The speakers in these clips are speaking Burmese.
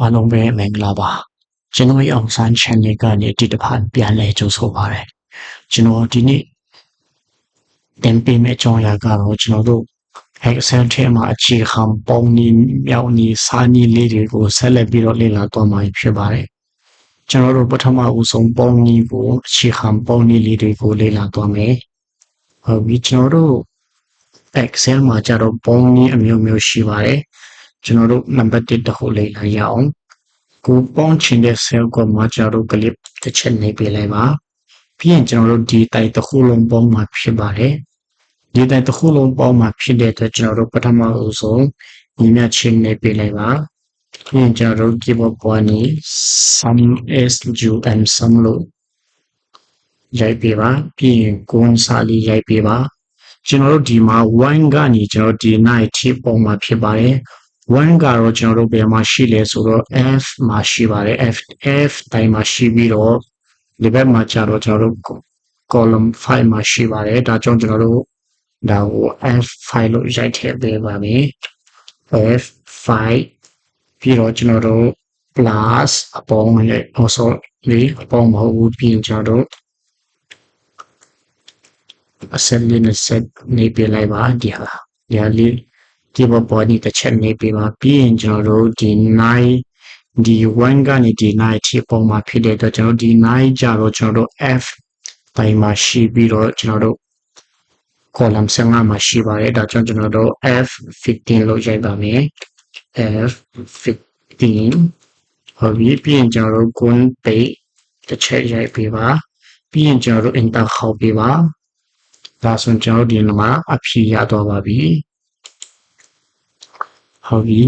အားလုံးပဲမင်္ဂလာပါကျွန်တော်ရဲ့အောင်ဆန်း channel ကနေဒီတစ်ဖန်ပြန်လဲကြိုဆိုပါရစေကျွန်တော်ဒီနေ့တင်ပြမယ့်အကြောင်းအရာကတော့ကျွန်တော်တို့ Excel ထဲမှာအခြေခံပုံနည်းမြောက်နည်းစာနည်းလေးတွေကိုဆက်လက်ပြီးတော့လေ့လာသွားမှာဖြစ်ပါတယ်ကျွန်တော်တို့ပထမဦးဆုံးပုံနည်းကိုအခြေခံပုံနည်းလေးတွေကိုလေ့လာသွားမယ်ဟုတ်ပြီကျွန်တော်တို့ Excel မှာကျတော့ပုံနည်းအမျိုးမျိုးရှိပါတယ် ကျွန်တော်တို့နံပါတ်1တစ်ခုလေ့လာရအောင်ကိုပေါင်းချင်တဲ့ cell ကိုမှကျွန်တော်တို့ clip တစ်ချက်နေပေးလိုက်ပါပြီးရင်ကျွန်တော်တို့ဒီတိုက်တစ်ခုလုံးပေါင်းမှာဖြစ်ပါတယ်ဒီတိုက်တစ်ခုလုံးပေါင်းမှာဖြစ်တဲ့အတွက်ကျွန်တော်တို့ပထမအဆုံးညီမျှချင်းနေပေးလိုက်ပါပြီးရင်ကျွန်တော်တို့ keyboard ပေါ်နေ sum is u and sum လို့ရိုက်ပေးပါပြီးရင်ကိုယ်စာလေးရိုက်ပေးပါကျွန်တော်တို့ဒီမှာ1ကနေကျွန်တော်ဒီ9ထိပုံမှာဖြစ်ပါတယ် 1ကတော့ကျွန်တော်တို့ဘယ်မှာရှိလဲဆိုတော့ f မှာရှိပါတယ် f f တိုင်းမှာရှိပြီးတော့ဒီဘက်မှာကျတော့ကျွန်တော်တို့ column 5မှာရှိပါတယ်ဒါကြောင့်ကျွန်တော်တို့ဒါကို f5 လို့ရိုက်ထည့်ပေးပါမယ် f5 ပြီးတော့ကျွန်တော်တို့ plus အပေါင်းနဲ့ also လေးအပေါင်းမဟုတ်ဘူးပြီးရင်ကျွန်တော်တို့ assembly နဲ့ set နေပြလိုက်ပါဒီဟာဒီဟာလေး ဒီဘပေါ်ဒီတစ်ချက်နေပြပါပြီးရင်ကျွန်တော်တို့ဒီ9ဒီ1ကနေဒီ9ထိပုံမှာဖြစ်တဲ့အတွက်ကျွန်တော်ဒီ9ကြတော့ကျွန်တော်တို့ f တိုင်းမှာရှိပြီးတော့ကျွန်တော်တို့ column 15မှာရှိပါတယ်ဒါကြောင့်ကျွန်တော်တို့ f15 လို့ရိုက်ပါမယ် f15 ဟုတ်ပြီပြီးရင်ကျွန်တော်တို့ gun page တစ်ချက်ရိုက်ပေးပါပြီးရင်ကျွန်တော်တို့ enter ခေါက်ပေးပါဒါဆိုကျွန်တော်တို့ဒီမှာအဖြေရတော့ပါပြီ ဟုတ်ပြီ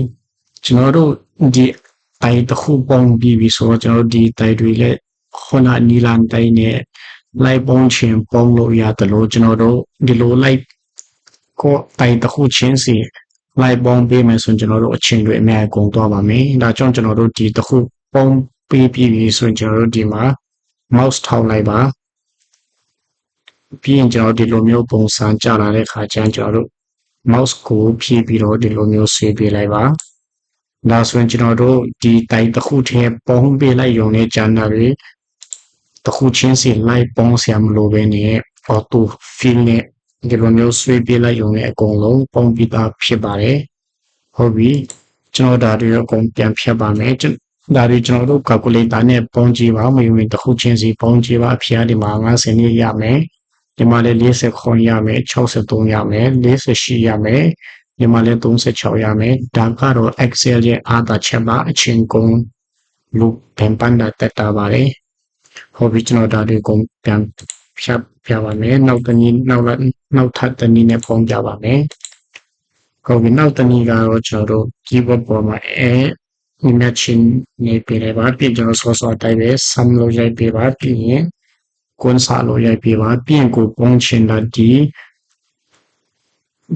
ကျွန်တော်တို့ဒီတိုင်တစ်ခုပုံပြီးပြီဆိုတော့ကျွန်တော်တို့ဒီတိုင်တွေလည်းခုနနီလန်တိုင်နဲ့လိုက်ပုံချင်းပုံလို့ရတယ်လို့ကျွန်တော်တို့ဒီလိုလိုက်ကိုတိုင်တစ်ခုချင်းစီလိုက်ပုံပေးမယ်ဆိုရင်ကျွန်တော်တို့အချိန်တွေအများကြီးကုန်သွားပါမယ်ဒါကြောင့်ကျွန်တော်တို့ဒီတစ်ခုပုံပေးပြီးပြီဆိုရင်ကျွန်တော်တို့ဒီမှာ mouse ထောက်လိုက်ပါပြီးရင်ကျွန်တော်ဒီလိုမျိုးပုံစံကြလာတဲ့ခါကျရင်ကျွန်တော်တို့ mouse ကိုဖြည့်ပြီးတော့ဒီလိုမျိုးဆွဲပေးလိုက်ပါဒါဆိုရင်ကျွန်တော်တို့ဒီတိုင်တစ်ခုထဲပုံပေးလိုက်ရုံနဲ့ကျန်တာတွေတစ်ခုချင်းစီလိုက်ပုံဆရာမလိုပဲနဲ့ auto fill နဲ့ဒီလိုမျိုးဆွဲပေးလိုက်ရုံနဲ့အကုန်လုံးပုံပြီးသားဖြစ်ပါတယ်ဟုတ်ပြီကျွန်တော်ဒါတွေအကုန်ပြန်ဖြတ်ပါမယ်ဒါတွေကျွန်တော်တို့ calculator နဲ့ပုံကြည့်ပါမယုံရင်တစ်ခုချင်းစီပုံကြည့်ပါအဖြေဒီမှာ50နည်းရမယ် ဒီမှာလည်း40ခွန်ရမယ်63ရမယ်48ရမယ်ဒီမှာလည်း36ရမယ်ဒါကတော့ Excel ရဲ့အားသာချက်ပါအချင်းကုန်လူပန်ပန်တာတက်တာပါတယ်ဟုတ်ပြီကျွန်တော်ဒါတွေကိုပြန်ဖြတ်ပြပါမယ်နောက်တနည်းနောက်နောက်ထပ်တနည်းနဲ့ပုံပြပါမယ်ဟုတ်ပြီနောက်တနည်းကတော့ကျွန်တော်တို့ keyboard ပေါ်မှာအဲ imagine နေပြရပါပြင်ကျွန်တော်ဆောဆောတိုင်းပဲ sum လို့ရိုက်ပြပါပြီးရင် ကွန်စာလို့ရိုက်ပြပါပြီးရင်ကိုပုံချင်တာဒီ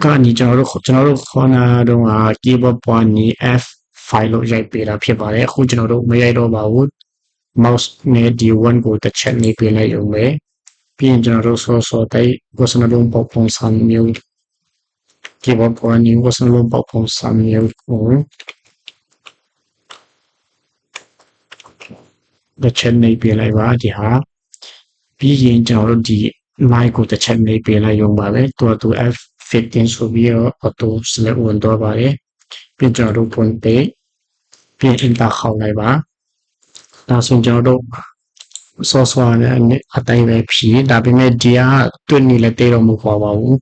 ကနေကျွန်တော်တို့ကျွန်တော်တို့ခေါ်နာတော့က keyboard ပေါ်နေ F file လို့ရိုက်ပေးတာဖြစ်ပါတယ်အခုကျွန်တော်တို့မရိုက်တော့ပါဘူး mouse နဲ့ D1 ကိုတစ်ချက်နေပေးလိုက်ရုံပဲပြီးရင်ကျွန်တော်တို့ဆောဆောတိုက်ကိုစနလုံးပေါပုံစံမျိုး keyboard ပေါ်နေကိုစနလုံးပေါပုံစံမျိုးကိုတစ်ချက်နေပေးလိုက်ပါဒီဟာ ပြီးရင်ကျွန်တော်တို့ဒီ line ကိုတစ်ချက်နေပေးလိုက်ရုံပါပဲသူကသူ F15 ဆိုပြီးတော့ auto select ဝင်တော့ပါတယ်ပြီးကျွန်တော်တို့ point page ပြီး enter ခေါက်လိုက်ပါဒါဆိုကျွန်တော်တို့ software နဲ့အတိုင်းပဲဖြည့်ဒါပေမဲ့ဒီကတွင်းနေလည်းတေးတော့မဟုတ်ပါဘူး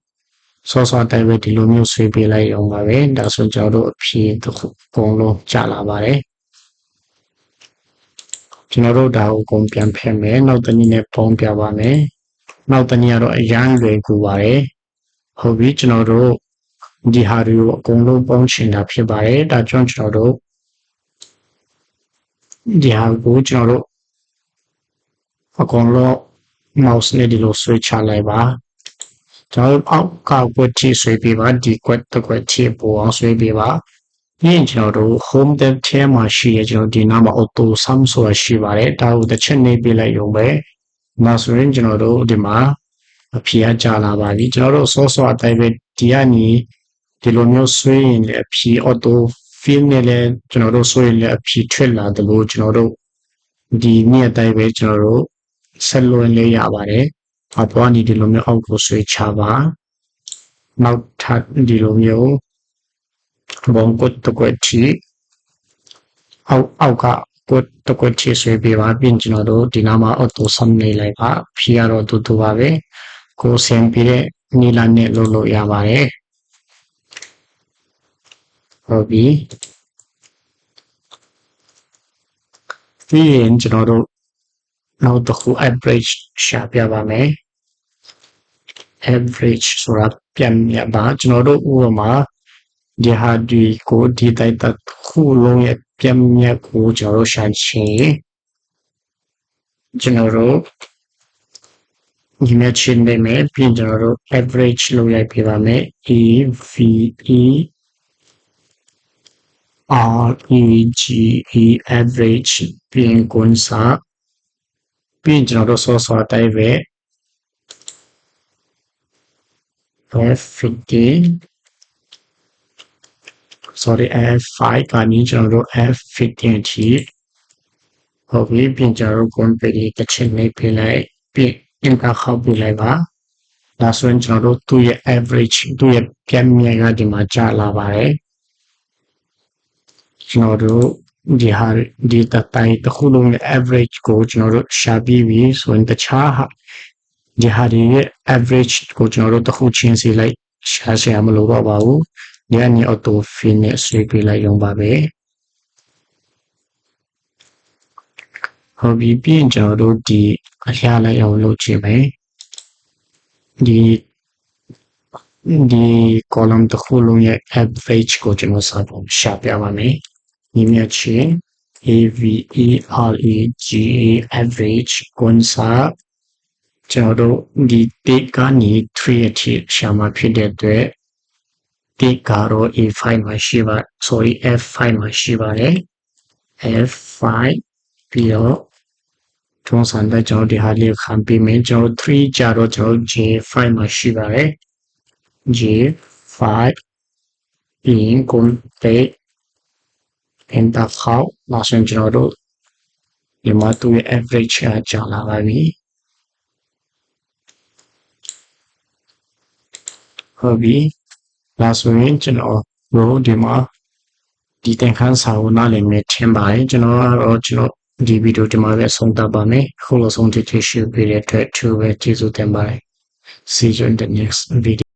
software တိုင်းပဲဒီလိုမျိုးဆွေးပေးလိုက်အောင်ပါပဲဒါဆိုကျွန်တော်တို့အဖြေတစ်ခုအကုန်လုံးကြာလာပါတယ် ကျွန်တော်တို့ဒါကိုအကုန်ပြန်ဖက်မယ်နောက်တနည်းနဲ့ပုံပြပါမယ်နောက်တနည်းကတော့အရန်လွယ်ကူပါတယ်ဟုတ်ပြီကျွန်တော်တို့ဒီဟာတွေကိုအကုန်လုံးပုံချင်တာဖြစ်ပါတယ်ဒါကြောင့်ကျွန်တော်တို့ဒီဟာကိုကျွန်တော်တို့အကုန်လုံး mouse နဲ့ဒီလိုဆွဲချလိုက်ပါကျွန်တော်အောက်ကကွက်ချဆွဲပေးပါဒီကွက်တစ်ကွက်ချပေါ်အောင်ဆွဲပေးပါ ပြီးရင်ကျွန်တော်တို့ home tab ထဲမှာရှိရကျွန်တော်ဒီနားမှာ auto sum ဆိုတာရှိပါတယ်ဒါကိုတစ်ချက်နေပေးလိုက်ရုံပဲနောက်ဆိုရင်ကျွန်တော်တို့ဒီမှာအဖြေကကြာလာပါပြီကျွန်တော်တို့ source အတိုင်းပဲဒီကနေဒီလိုမျိုးဆွဲရင်လည်းအဖြေ auto field နဲ့လည်းကျွန်တော်တို့ဆိုရင်လည်းအဖြေထွက်လာတယ်လို့ကျွန်တော်တို့ဒီနေ့အတိုင်းပဲကျွန်တော်တို့ဆက်လွှင့်လေးရပါတယ်အပေါ်ကနေဒီလိုမျိုးအောက်ကိုဆွဲချပါနောက်ထပ်ဒီလိုမျိုး ဘုံကုတ်တကွက်ချီအောက်အောက်ကကုတ်တကွက်ချီဆွဲပြပါပြင်ကျွန်တော်တို့ဒီနားမှာ auto sum နေလိုက်ပါဖြေရတော့တူတူပါပဲကိုဆင်ပြတဲ့နီလာနဲ့လုပ်လို့ရပါတယ်ဟုတ်ပြီပြီးရင်ကျွန်တော်တို့နောက်တစ်ခု average ရှာပြပါမယ် average ဆိုတာပြန်မြတ်ပါကျွန်တော်တို့ဥပမာ ဒီဟာဒီကိုဒီတိုက်တစ်ခုလုံးရဲ့ပြန်မြတ်ကိုကျွန်တော်တို့ရှာချင်ကျွန်တော်တို့ဒီမဲ့ချင်းနေမယ်ပြင်ကျွန်တော်တို့ average လုပ်ရိုက်ပြပါမယ် e v e r e g e average ပြင်ကွန်စာပြင်ကျွန်တော်တို့စောစောတိုင်းပဲ F15 sorry F5 ကနေကျွန်တော်တို့ F15 အထိဟုတ်ပြီပြင်ကျွန်တော်တို့ company တစ်ချက်နေပြလိုက်ပြင် impact ခောက်ပြလိုက်ပါဒါဆိုရင်ကျွန်တော်တို့သူ့ရဲ့ average သူ့ရဲ့ပြန်မြင်ကဒီမှာကျလာပါတယ်ကျွန်တော်တို့ဒီဟာဒီတတိုင်းတစ်ခုလုံးရဲ့ average ကိုကျွန်တော်တို့ရှာပြီးပြီဆိုရင်တခြားဟာဒီဟာဒီရဲ့ average ကိုကျွန်တော်တို့တစ်ခုချင်းစီလိုက်ရှာဆရာမလိုတော့ပါဘူး ဒီကနေ auto fill နဲ့ဆွဲပြလိုက်ရုံပါပဲဟုတ်ပြီပြီးရင်ကျွန်တော်တို့ဒီအရာလိုက်အောင်လုပ်ချင်မယ်ဒီဒီ column တစ်ခုလုံးရဲ့ average ကိုကျွန်တော်စပုံရှာပြပါမယ်ညီမြချင်း A V E R E G A average ကွန်စာကျွန်တော်တို့ဒီ take ကနေ tree အထိရှာမှာဖြစ်တဲ့အတွက် take ကတော့ A5 မှာရှိပါ sorry F5 မှာရှိပါတယ် F5 ပြီးတော့ထုံးစံတဲ့ကျွန်တော်ဒီဟာလေးခံပြီးမယ်ကျွန်တော်3ကြတော့ကျွန်တော် J5 မှာရှိပါတယ် J5 ပြီးရင် contact enter ခေါက်နောက်ဆုံးကျွန်တော်တို့ဒီမှာသူ့ရဲ့ average ကကြာလာပါပြီဟုတ်ပြီ ဒါဆိုရင်ကျွန်တော်တို့ဒီမှာဒီတန်ခန်းစာကိုနားလည်မယ်ထင်ပါတယ်ကျွန်တော်ကတော့ကျွန်တော်ဒီဗီဒီယိုဒီမှာပဲဆုံးသတ်ပါမယ်ခုလိုဆုံးဖြတ်ချက်ရှိပေးတဲ့အတွက်သူပဲကျေးဇူးတင်ပါတယ် see you in the next video